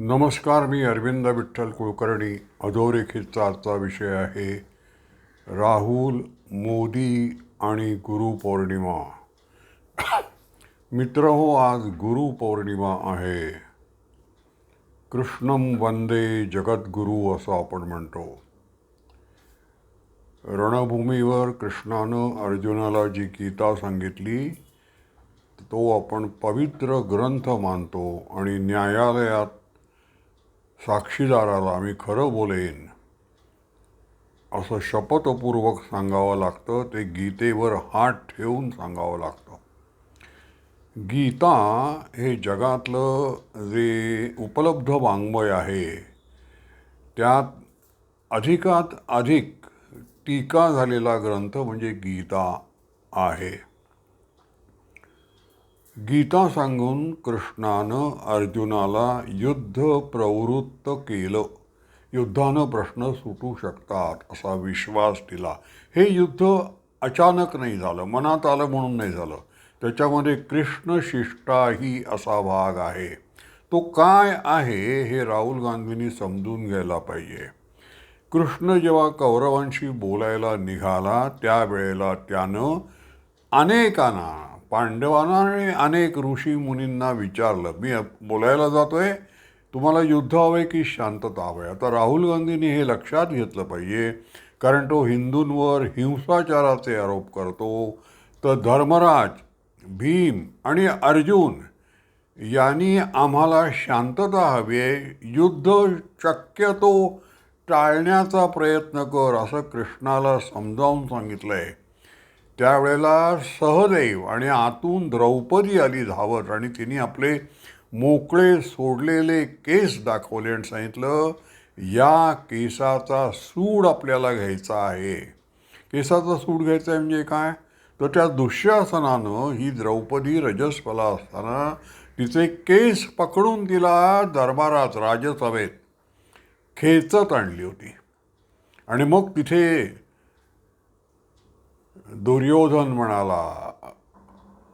नमस्कार मी अरविंद विठ्ठल कुलकर्णी. अधोरेखितचा आजचा विषय आहे राहुल मोदी आणि गुरुपौर्णिमा मित्र हो आज गुरुपौर्णिमा आहे. कृष्णम वंदे जगद्गुरू असं आपण म्हणतो. रणभूमीवर कृष्णानं अर्जुनाला जी गीता सांगितली तो आपण पवित्र ग्रंथ मानतो आणि न्यायालयात साक्षीदाराला मी खरं बोलेन. असं शपथपूर्वक सांगावं लागतं ते गीतेवर हात ठेवून सांगावं लागतं. गीता हे जगातलं जे उपलब्ध वाङ्मय आहे त्यात अधिकात अधिक टीका झालेला ग्रंथ म्हणजे गीता आहे. गीता सांगून कृष्णानं अर्जुनाला युद्ध प्रवृत्त केलं. युद्धानं प्रश्न सुटू शकतात असा विश्वास दिला. हे युद्ध अचानक नाही झालं मनात आलं म्हणून नाही झालं. त्याच्यामध्ये कृष्ण शिष्टाही असा भाग आहे. तो काय आहे हे राहुल गांधींनी समजून घ्यायला पाहिजे. कृष्ण जेव्हा कौरवांशी बोलायला निघाला त्यावेळेला त्यानं अनेकांना पांडवांना अनेक ऋषी मुनींना विचारलं. मी बोलायला जातोय तुम्हाला युद्ध हवंय की शांतता हवंय? आता राहुल गांधींनी हे लक्षात घेतलं पाहिजे कारण तो हिंदूंवर हिंसाचाराचे आरोप करतो. तर धर्मराज भीम आणि अर्जुन यांनी आम्हाला शांतता हवी आहे. युद्ध शक्यतो टाळण्याचा प्रयत्न कर असं कृष्णाला समजावून सांगितलं आहे त्यावेळेला सहदेव आणि आतून द्रौपदी आली धावत आणि तिने आपले मोकळे सोडलेले केस दाखवले आणि सांगितलं या केसाचा सूड आपल्याला घ्यायचा आहे. केसाचा सूड घ्यायचा आहे म्हणजे काय? तर त्या दुःशासनानं ही द्रौपदी रजस्वला असताना तिचे केस पकडून तिला दरबारात राजसभेत खेचत आणली होती. आणि मग तिथे दुर्योधन म्हणाला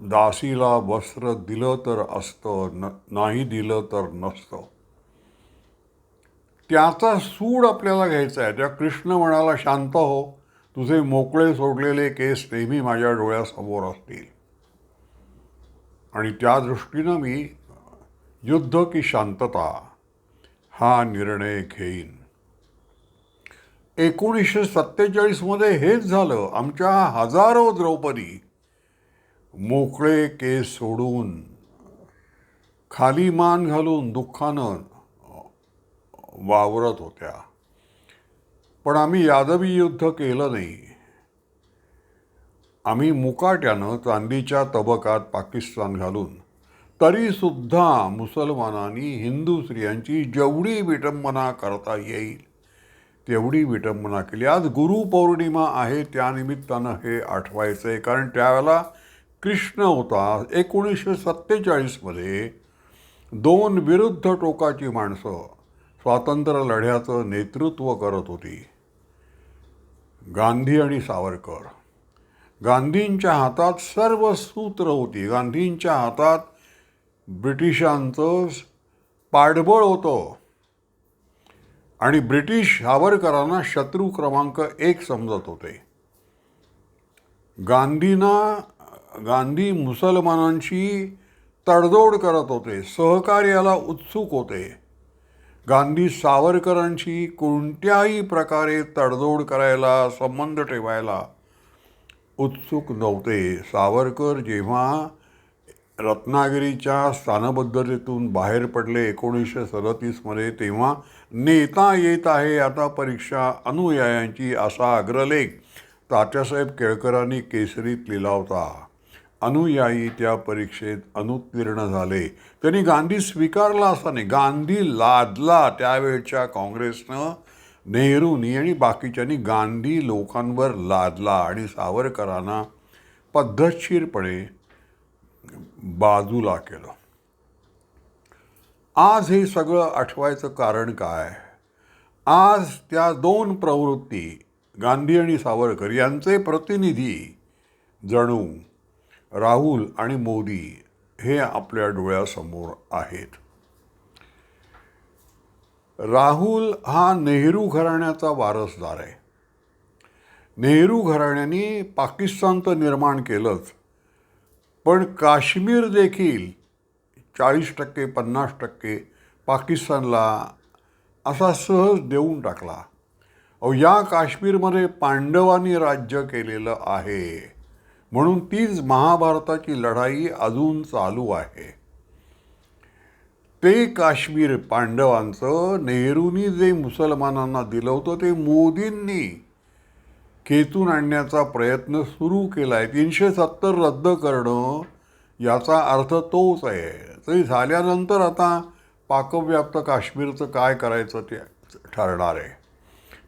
दासीला वस्त्र दिलं तर असतं न नाही दिलं तर नसतं. त्याचा सूड आपल्याला घ्यायचा आहे. त्या कृष्ण म्हणाला शांत हो तुझे मोकळे सोडलेले केस नेहमी माझ्या डोळ्यासमोर असतील. आणि त्या दृष्टीनं मी युद्ध की शांतता हा निर्णय घेईन. एकोणीसशे सत्तेचाळीसमध्ये हेच झालं. आमच्या हजारो द्रौपदी मोकळे केस सोडून खाली मान घालून दुःखानं वावरत होत्या. पण आम्ही यादवी युद्ध केलं नाही. आम्ही मुकाट्यानं चांदीच्या तबकात पाकिस्तान घालून तरीसुद्धा मुसलमानांनी हिंदू स्त्रियांची जेवढी विटंबना करता येईल तेवढी विटंबना केली. आज गुरुपौर्णिमा आहे त्यानिमित्तानं हे आठवायचं आहे कारण त्यावेळेला कृष्ण होता. एकोणीसशे सत्तेचाळीसमध्ये दोन विरुद्ध टोकाची माणसं स्वातंत्र्य लढ्याचं नेतृत्व करत होती. गांधी आणि सावरकर. गांधींच्या हातात सर्व सूत्र होती. गांधींच्या हातात ब्रिटिशांचं पाठबळ होतं. आणि ब्रिटिश सावरकरांना शत्रू क्रमांक एक समजत होते. गांधींना गांधी मुसलमानांशी तडजोड करत होते सहकार्याला उत्सुक होते. गांधी सावरकरांशी कोणत्याही प्रकारे तडजोड करायला संबंध ठेवायला उत्सुक नव्हते. सावरकर जेव्हा रत्नागिरीच्या स्थानबद्धतेतून बाहेर पडले एकोणीसशे सदतीसमध्ये तेव्हा नेता येत आहे आता परीक्षा अनुयायांची असा अग्रलेख तात्यासाहेब केळकरांनी केसरीत लिहिला होता. अनुयायी त्या परीक्षेत अनुत्तीर्ण झाले. त्यांनी गांधी स्वीकारला असा नाही गांधी लादला त्यावेळच्या काँग्रेसनं. नेहरूंनी आणि बाकीच्यांनी गांधी लोकांवर लादला आणि सावरकरांना पद्धतशीरपणे बाजूला केलं. आज हे सगळं आठवायचं कारण काय? आज त्या दोन प्रवृत्ती गांधी आणि सावरकर यांचे प्रतिनिधी जणू राहुल आणि मोदी हे आपल्या डोळ्यासमोर आहेत. राहुल हा नेहरू घराण्याचा वारसदार आहे. नेहरू घराण्याने पाकिस्तानचं निर्माण केलंच पण काश्मीर देखील चाळीस टक्के पन्नास टक्के पाकिस्तानला असा सहज देऊन टाकला. अहो या काश्मीरमध्ये पांडवांनी राज्य केलेलं आहे. म्हणून तीच महाभारताची लढाई अजून चालू आहे. ते काश्मीर पांडवांचं नेहरूंनी जे मुसलमानांना दिलं होतं ते मोदींनी खेचून आणण्याचा प्रयत्न सुरू केला आहे तीनशे सत्तर रद्द करणं याचा अर्थ तोच आहे. तरी झाल्यानंतर आता पाकव्याप्त काश्मीरचं काय करायचं ते ठरणार आहे.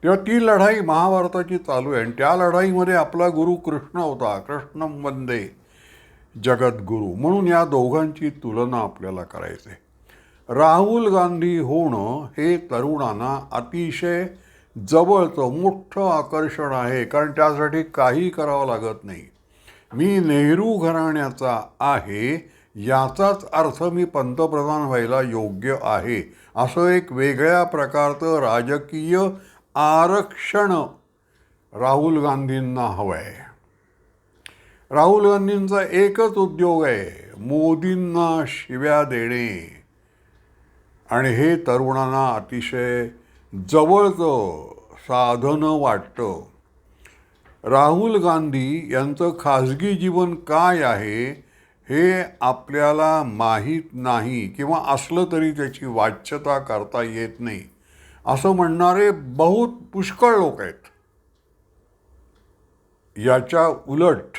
तेव्हा ती लढाई महाभारताची चालू आहे आणि त्या लढाईमध्ये आपला गुरु कृष्ण होता. कृष्ण वंदे जगद्गुरू म्हणून या दोघांची तुलना आपल्याला करायची आहे. राहुल गांधी होणं हे तरुणांना अतिशय जवळचं मोठं आकर्षण आहे. कारण त्यासाठी काही करावं लागत नाही. मी नेहरू घराण्याचा आहे याचाच अर्थ मी पंतप्रधान व्हायला योग्य आहे. असं एक वेगळ्या प्रकारचं राजकीय आरक्षण राहुल गांधींना हवं आहे राहुल गांधींचा एकच उद्योग आहे मोदींना शिव्या देणे. आणि हे तरुणांना अतिशय जवळचं साधनं वाटतं. राहुल गांधी यांचं खाजगी जीवन काय आहे हे आपल्याला माहीत नाही किंवा असलं तरी त्याची वाच्यता करता येत नाही. असं म्हणणारे बहुत पुष्कळ लोक आहेत. याच्या उलट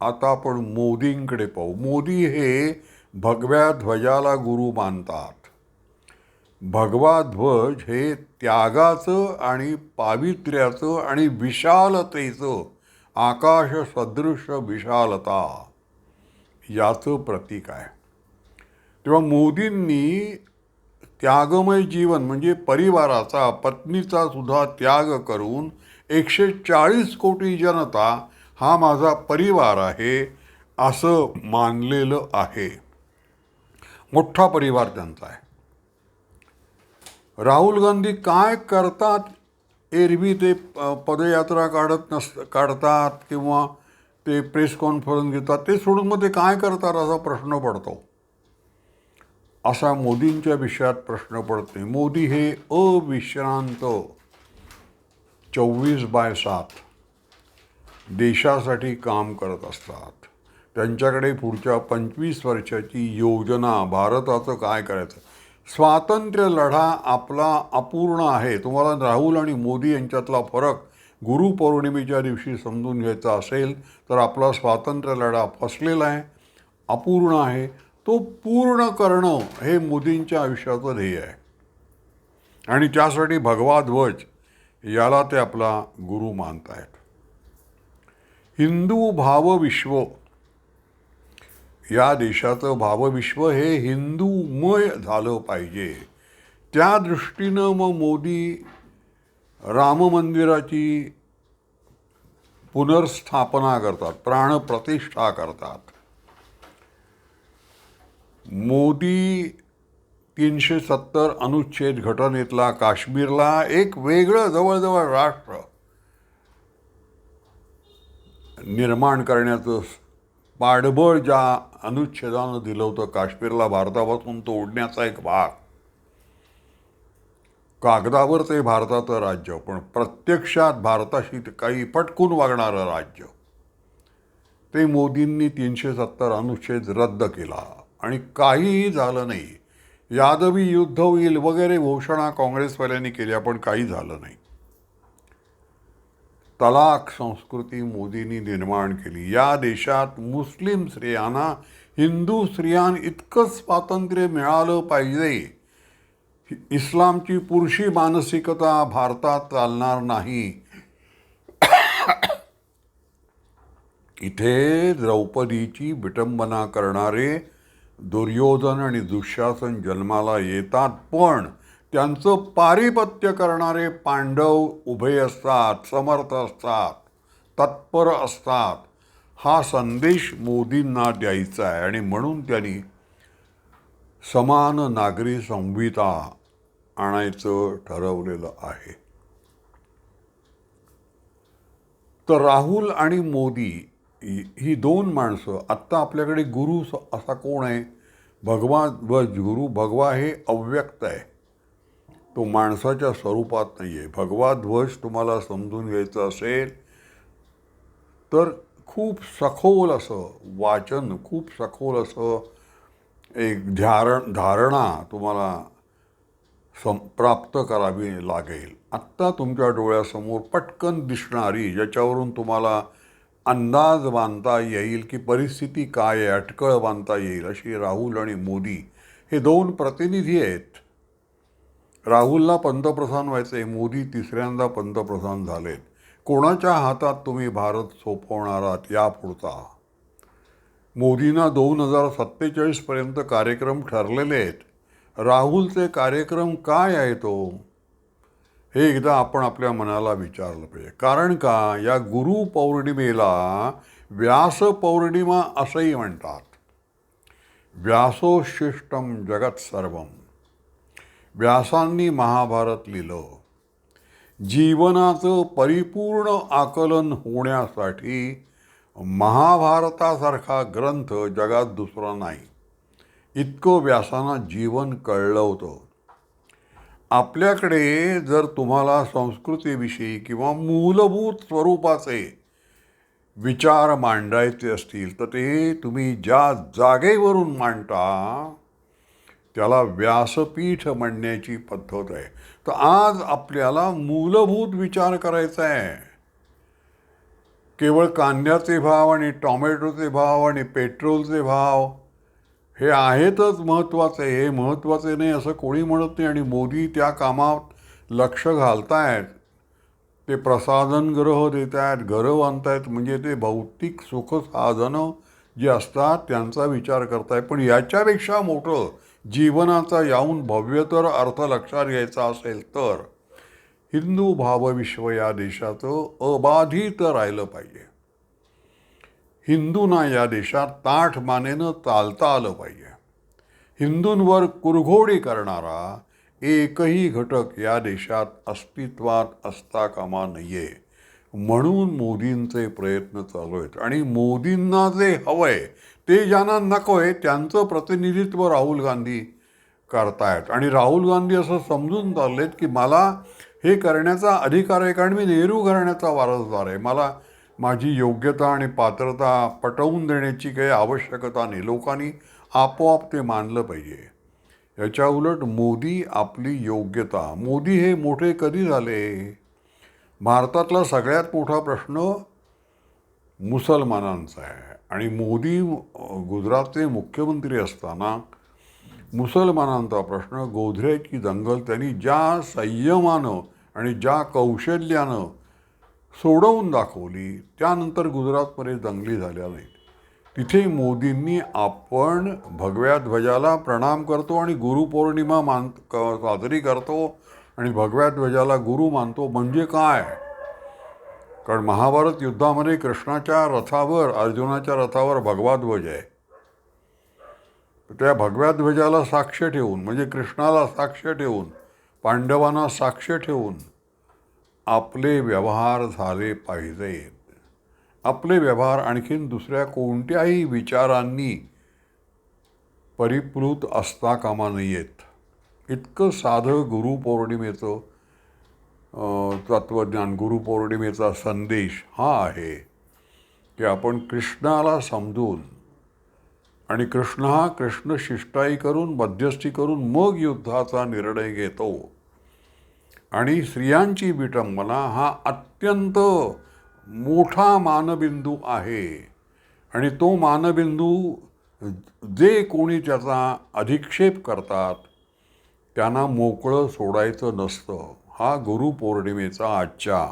आता आपण मोदींकडे पाहू. मोदी हे भगव्या ध्वजाला गुरु मानतात. भगवा ध्वज हे त्यागाचं आणि पावित्र्याचं आणि विशालतेचं आकाश सदृश विशालता. याचं प्रतीक आहे. तेव्हा मोदींनी त्यागमय जीवन म्हणजे परिवाराचा पत्नीचा सुद्धा त्याग करून एकशे चाळीस कोटी जनता हा माझा परिवार आहे असं मानलेलं आहे. मोठा परिवार त्यांचा आहे. राहुल गांधी काय करतात? एरवी ते पदयात्रा काढत नस काढतात किंवा ते प्रेस कॉन्फरन्स घेतात ते सोडून मग ते काय करतात असा प्रश्न पडतो. असा मोदींच्या विषयात प्रश्न पडते मोदी हे अविश्रांत. चोवीस बाय सात. देशासाठी काम करत असतात. त्यांच्याकडे पुढच्या पंचवीस वर्षाची योजना भारताचं काय करायचं? स्वातंत्र्य लढा आपला अपूर्ण आहे. तुम्हाला राहुल आणि मोदी यांच्यातला फरक गुरुपौर्णिमेच्या दिवशी समजून घ्यायचा असेल तर आपला स्वातंत्र्य लढा फसलेला आहे अपूर्ण आहे. तो पूर्ण करणं हे मोदींच्या आयुष्याचं ध्येय आहे. आणि त्यासाठी भगवा ध्वज याला ते आपला गुरु मानत आहेत हिंदू भावविश्व या देशाचं भावविश्व हे हिंदूमय झालं पाहिजे. त्या दृष्टीनं मग मोदी राम मंदिराची पुनर्स्थापना करतात प्राणप्रतिष्ठा करतात. मोदी तीनशे सत्तर अनुच्छेद घटनेतला काश्मीरला एक वेगळं जवळजवळ राष्ट्र निर्माण करण्याचं पाठबळ ज्या अनुच्छेदानं दिलं होतं काश्मीरला भारतापासून तोडण्याचा एक भाग. कागदावर ते भारताचं राज्य पण प्रत्यक्षात भारताशी काही पटकून वागणारं राज्य. ते मोदींनी तीनशे सत्तर अनुच्छेद रद्द केला आणि काहीही झालं नाही. यादवी युद्ध होईल वगैरे घोषणा काँग्रेसवाल्यांनी केल्या पण काही झालं नाही. तलाक संस्कृती मोदींनी निर्माण केली. या देशात मुस्लिम स्त्रियांना हिंदू स्त्रियांइतकंच स्वातंत्र्य मिळालं पाहिजे. इस्लामची पुरुषी मानसिकता भारतात चालणार नाही. इथे द्रौपदीची विटंबना करणारे दुर्योधन आणि दुःशासन जन्माला येतात पण त्यांचं पारिपत्य करणारे पांडव उभे असतात समर्थ असतात तत्पर असतात. हा संदेश मोदींना द्यायचा आहे आणि म्हणून त्यांनी समान नागरी संहिता आणायचं ठरवलेलं आहे. तर राहुल आणि मोदी ही दोन माणसं आत्ता आपल्याकडे गुरु असा कोण आहे? भगवा व गुरु भगवा हे अव्यक्त आहे. तो माणसाच्या स्वरूपात नाही आहे भगवा ध्वज तुम्हाला समजून घ्यायचं असेल तर खूप सखोल असं वाचन खूप सखोल असं एक धारण धारणा तुम्हाला सम प्राप्त करावी लागेल. आत्ता तुमच्या डोळ्यासमोर पटकन दिसणारी ज्याच्यावरून तुम्हाला अंदाज बांधता येईल की परिस्थिती काय आहे अटकळ बांधता येईल अशी राहुल आणि मोदी हे दोन प्रतिनिधी आहेत. राहुलला पंतप्रधान व्हायचे मोदी तिसऱ्यांदा पंतप्रधान झालेत. कोणाच्या हातात तुम्ही भारत सोपवणार आहात यापुढचा मोदींना दोन हजार सत्तेचाळीसपर्यंत कार्यक्रम ठरलेले आहेत. राहुलचे कार्यक्रम काय आहे तो? हे एकदा आपण आपल्या मनाला विचारलं पाहिजे. कारण का? या गुरु पौर्णिमेला व्यास पौर्णिमा असंही म्हणतात. व्यासोशिष्टम जगत सर्वम व्यासांनी महाभारत लिहिलं. जीवनाचं परिपूर्ण आकलन होण्यासाठी महाभारतासारखा ग्रंथ जगात दुसरा नाही. इतकं व्यासांना जीवन कळलं होतं. आपल्याकडे जर तुम्हाला संस्कृतीविषयी किंवा मूलभूत स्वरूपाचे विचार मांडायचे असतील तर ते तुम्ही ज्या जागेवरून मांडता त्याला व्यासपीठ म्हणण्याची पद्धत आहे. तर आज आपल्याला मूलभूत विचार करायचा आहे. केवळ कांद्याचे भाव आणि टॉमॅटोचे भाव आणि पेट्रोलचे भाव हे आहेतच महत्त्वाचे. हे महत्त्वाचे नाही असं कोणी म्हणत नाही आणि मोदी त्या कामात लक्ष घालतायत. ते प्रसाधनगृह देत आहेत घरं बांधतायत म्हणजे ते भौतिक सुखसाधनं जी असतात त्यांचा विचार करतायत. पण याच्यापेक्षा मोठं जीवनाचा याहून भव्यतर अर्थ लक्षात घ्यायचा असेल तर हिंदू भावविश्व या देशाचं अबाधित राहिलं पाहिजे. हिंदूंना या देशात ताठ मानेनं चालता आलं पाहिजे. हिंदूंवर कुरघोडी करणारा एकही घटक या देशात अस्तित्वात असता कामा नये म्हणून मोदींचे प्रयत्न चालू आहेत. आणि मोदींना जे हवंय ते ज्यांना नको आहे त्यांचं प्रतिनिधित्व राहुल गांधी करतायत. आणि राहुल गांधी असं समजून चाललेत की मला हे करण्याचा अधिकार आहे कारण मी नेहरू घराण्याचा वारसदार आहे. मला माझी योग्यता आणि पात्रता पटवून देण्याची काही आवश्यकता नाही. लोकांनी आपोआप ते मानलं पाहिजे. याच्या उलट मोदी आपली योग्यता. मोदी हे मोठे कधी झाले? भारतातला सगळ्यात मोठा प्रश्न मुसलमानांचा आहे. आणि मोदी गुजरातचे मुख्यमंत्री असताना मुसलमानांचा प्रश्न गोधऱ्याची दंगल त्यांनी ज्या संयमानं आणि ज्या कौशल्यानं सोडवून दाखवली त्यानंतर गुजरातमध्ये दंगली झाल्या नाहीत. तिथे मोदींनी आपण भगव्या ध्वजाला प्रणाम करतो आणि गुरुपौर्णिमा मान साजरी करतो आणि भगव्या ध्वजाला गुरु मानतो. म्हणजे काय? कारण महाभारत युद्धामध्ये कृष्णाच्या रथावर अर्जुनाच्या रथावर भगवा ध्वज आहे. त्या भगव्या ध्वजाला साक्ष ठेवून म्हणजे कृष्णाला साक्ष ठेवून पांडवांना साक्ष ठेवून आपले व्यवहार झाले पाहिजेत. आपले व्यवहार आणखीन दुसऱ्या कोणत्याही विचारांनी परिप्लुत असता कामा नयेत. इतकं साधं गुरुपौर्णिमेचं तत्त्वज्ञान गुरुपौर्णिमेचा संदेश हा आहे की आपण कृष्णाला समजून आणि कृष्ण हा कृष्ण शिष्टाई करून मध्यस्थी करून मग युद्धाचा निर्णय घेतो. आणि स्त्रियांची विटंबना हा अत्यंत मोठा मानबिंदू आहे. आणि तो मानबिंदू जे कोणी त्याचा अधिक्षेप करतात त्यांना मोकळं सोडायचं नसतं. हा गुरुपौर्णिमेचा आजच्या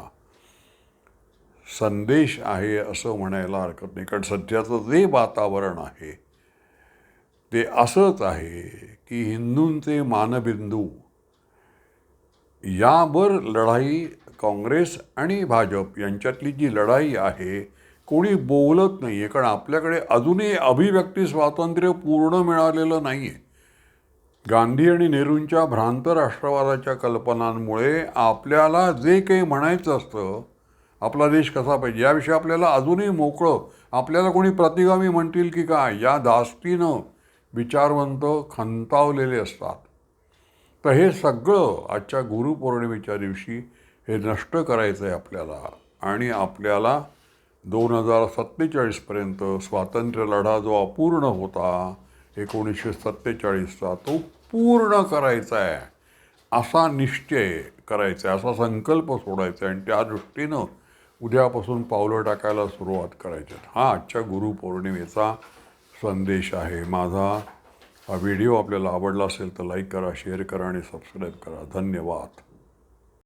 संदेश आहे असं म्हणायला हरकत नाही. कारण सध्याचं जे वातावरण आहे ते असंच आहे की हिंदूंचे मानबिंदू यावर लढाई काँग्रेस आणि भाजप यांच्यातली जी लढाई आहे कोणी बोलत नाही आहे कारण आपल्याकडे अजूनही अभिव्यक्ती स्वातंत्र्य पूर्ण मिळालेलं नाही आहे गांधी आणि नेहरूंच्या भ्रांत राष्ट्रवादाच्या कल्पनांमुळे आपल्याला जे काही म्हणायचं असतं आपला देश कसा पाहिजे याविषयी आपल्याला अजूनही मोकळं आपल्याला कोणी प्रतिगामी म्हणतील की काय या धास्तीनं विचारवंत खंतावलेले असतात. तर हे सगळं आजच्या गुरुपौर्णिमेच्या दिवशी हे नष्ट करायचं आहे आपल्याला आणि आपल्याला दोन हजार सत्तेचाळीसपर्यंत स्वातंत्र्य लढा जो अपूर्ण होता एकोणीसशे सत्तेचाळीसचा तो पूर्ण करायचा आहे असा निश्चय करायचा आहे असा संकल्प सोडायचा आहे आणि त्या दृष्टीनं उद्यापासून पावलं टाकायला सुरुवात करायची. आहे. हा आजच्या गुरुपौर्णिमेचा संदेश आहे. माझा हा व्हिडिओ आपल्याला आवडला असेल तर लाईक करा शेअर करा आणि सबस्क्राईब करा. धन्यवाद.